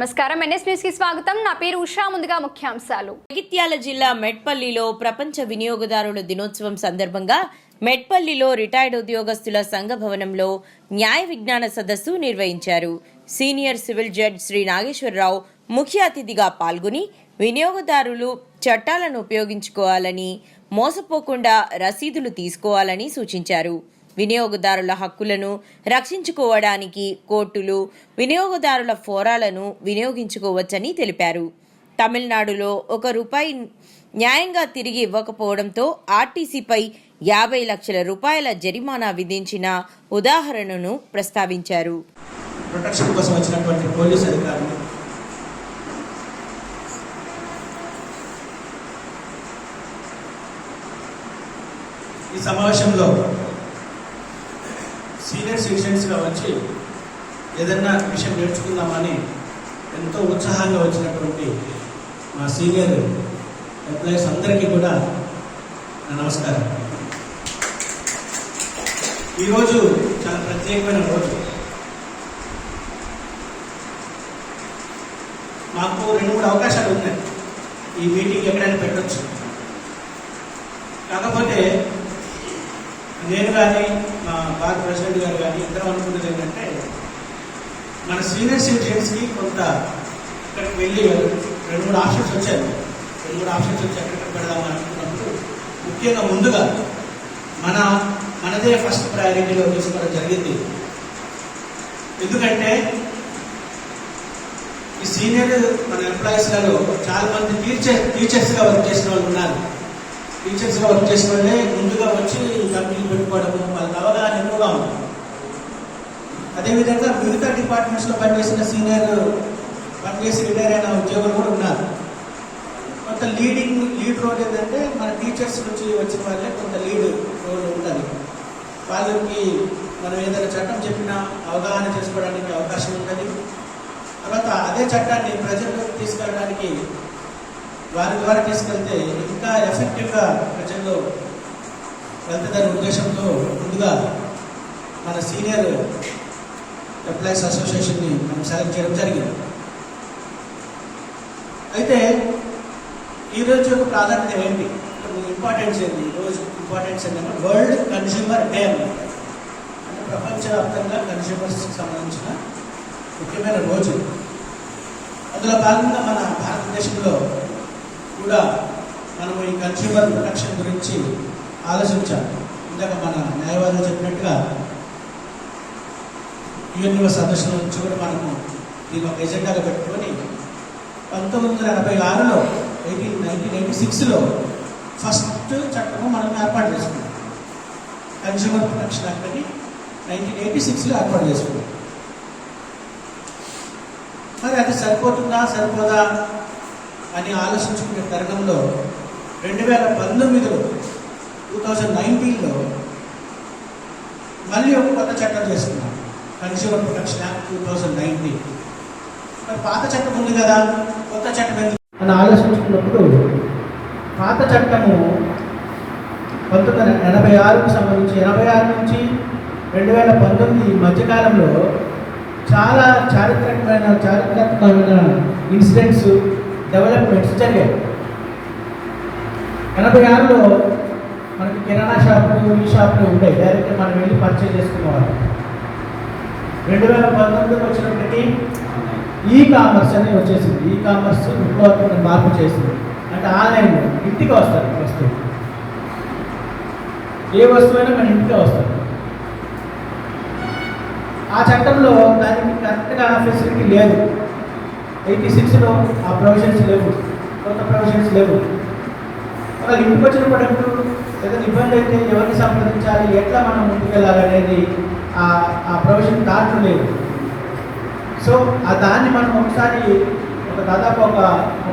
నమస్కారం. ఎన్ఎస్ న్యూస్కి స్వాగతం. నా పేరు ఉషా. ముందుగా ముఖ్యాంశాలు. జగిత్యాల జిల్లా మెట్పల్లిలో ప్రపంచ వినియోగదారుల దినోత్సవం సందర్భంగా మెట్పల్లిలో రిటైర్డ్ ఉద్యోగస్తుల సంఘ భవనంలో న్యాయ విజ్ఞాన సదస్సు నిర్వహించారు. Senior civil judge Shri Nageswara Rao ముఖ్య అతిథిగా పాల్గొని వినియోగదారులు చట్టాలను ఉపయోగించుకోవాలని మోసపోకుండా రసీదులు తీసుకోవాలని సూచించారు. వినియోగదారుల హక్కులను రక్షించుకోవడానికి కోర్టులు వినియోగదారుల ఫోరాలను వినియోగించుకోవచ్చని తెలిపారు. తమిళనాడులో ఒక రూపాయి న్యాయంగా తిరిగి ఇవ్వకపోవడంతో ఆర్టీసీపై యాభై లక్షల రూపాయల జరిమానా విధించిన ఉదాహరణను ప్రస్తావించారు. ప్రొటెక్షన్ కోసం వచ్చినటువంటి పోలీస్ అధికారులు ఈ సమావేశంలో సీనియర్ సిటిజన్స్గా వచ్చి ఏదన్నా విషయం నేర్చుకుందామని ఎంతో ఉత్సాహంగా వచ్చినటువంటి మా సీనియర్ ఎంప్లాయీస్ అందరికీ కూడా నా నమస్కారం. ఈరోజు చాలా ప్రత్యేకమైన రోజు. మాకు రెండు మూడు అవకాశాలు ఉన్నాయి. ఈ మీటింగ్ ఎక్కడైనా పెట్టొచ్చు. కాకపోతే నేను కానీ మా బార్ ప్రెసిడెంట్ గారు కానీ ఇద్దరం అనుకున్నది ఏంటంటే మన సీనియర్ సిటిజన్స్కి కొంత ఇక్కడికి వెళ్ళి రెండు మూడు ఆప్షన్స్ వచ్చాయి. రెండు మూడు ఆప్షన్స్ వచ్చి ఎక్కడికి పెడదామని అనుకున్నప్పుడు ముఖ్యంగా ముందుగా మన మనదే ఫస్ట్ ప్రయారిటీలో తీసుకోవడం జరిగింది. ఎందుకంటే ఈ సీనియర్ మన ఎంప్లాయీస్లలో చాలా మంది టీచర్ టీచర్స్గా వర్క్ చేసిన వాళ్ళు ఉన్నారు. టీచర్స్గా వర్క్ చేసిన వాళ్ళే ముందుగా వచ్చి కంపెనీలు పెట్టుకోవడం వాళ్ళకి అవగాహన ఎక్కువగా ఉంది అదేవిధంగా మిగతా డిపార్ట్మెంట్స్లో పనిచేసిన సీనియర్ పనిచేసి రిటైర్ అయిన ఉద్యోగులు కూడా ఉన్నారు. కొంత లీడింగ్ లీడ్ రోల్ ఏంటంటే మన టీచర్స్ నుంచి వచ్చిన వాళ్ళే కొంత లీడ్ రోల్ ఉంటుంది. వాళ్ళకి మనం ఏదైనా చట్టం చెప్పినా అవగాహన చేసుకోవడానికి అవకాశం ఉంటుంది. తర్వాత అదే చట్టాన్ని ప్రజల్లోకి తీసుకెళ్ళడానికి వారి ద్వారా తీసుకెళ్తే ఇంకా ఎఫెక్టివ్గా ప్రజల్లో వెళ్తుందనే ఉద్దేశంతో ముందుగా మన సీనియర్ ఎంప్లాయీస్ అసోసియేషన్ని మనం సెలెక్ట్ చేయడం జరిగింది. అయితే ఈ రోజు యొక్క ప్రాధాన్యత ఏంటి? ఇంపార్టెన్స్ ఏంటి? ఈ రోజు ఇంపార్టెన్స్ ఏంటంటే వరల్డ్ కన్స్యూమర్ డే అన్నమాట అంటే ప్రపంచవ్యాప్తంగా కన్స్యూమర్స్కి సంబంధించిన ముఖ్యమైన రోజు. అందులో భాగంగా మన భారతదేశంలో కూడా మనము ఈ కన్స్యూమర్ ప్రొటెక్షన్ గురించి ఆలోచించాలి. ఇందాక మన న్యాయవాదులు చెప్పినట్టుగా యూనివర్స్ సదస్సుల నుంచి కూడా మనము దీని ఒక ఎజెండాలో పెట్టుకొని పంతొమ్మిది వందల ఎనభై ఆరులో ఎయిటీన్ నైన్టీన్ ఎయిటీ సిక్స్లో ఫస్ట్ చట్టము మనం ఏర్పాటు చేసుకున్నాం కన్స్యూమర్ ప్రొటెక్షన్ యాక్ట్ అని నైన్టీన్ ఎయిటీ సిక్స్లో ఏర్పాటు చేసుకున్నాం మరి అది సరిపోతుందా సరిపోదా? అని ఆలోచించుకునే తరుణంలో రెండు వేల పంతొమ్మిదిలో టూ థౌజండ్ నైన్టీన్లో మళ్ళీ ఒక కొత్త చట్టం చేసుకున్నాం consumer protection act two thousand nineteen. మరి పాత చట్టం ఉంది కదా కొత్త చట్టం ఎందుకు? అని ఆలోచించుకున్నప్పుడు పాత చట్టము పంతొమ్మిది వందల ఎనభై ఆరుకు సంబంధించి ఎనభై ఆరు నుంచి రెండు వేల పంతొమ్మిది మధ్యకాలంలో చాలా చారిత్రకమైన చారిత్రాత్మకమైన ఇన్సిడెంట్స్ డెవలప్మెంట్స్ జరిగాయి. ఎనభై ఆరులో మనకి కిరాణా షాపులు ఈ షాపులు ఉంటాయి డైరెక్ట్ మనం వెళ్ళి పర్చేజ్ చేసుకునేవాళ్ళం. రెండు వేల పంతొమ్మిదికి వచ్చినప్పటికీ ఈ కామర్స్ అనేది వచ్చేసింది. ఈ కామర్స్ విప్లవాత్మక మార్పు చేసింది. అంటే ఆన్లైన్లో ఇంటికి వస్తారు వస్తువు ఏ వస్తువైనా మన ఇంటికే వస్తారు. ఆ చట్టంలో దానికి కరెక్ట్గా ఫెసిలిటీ లేదు. ఎయిటీ సిక్స్లో ఆ ప్రొవిజన్స్ లేవు. కొత్త ప్రొవిజన్స్ లేవు. వాళ్ళు ఇంటికి వచ్చిన ఏదైనా ఇబ్బంది అయితే ఎవరిని సంప్రదించాలి? ఎట్లా మనం ముందుకెళ్ళాలనేది ఆ ఆ ప్రొవిజన్ దాంట్లో లేదు సో ఆ దాన్ని మనం ఒకసారి ఒక దాదాపు ఒక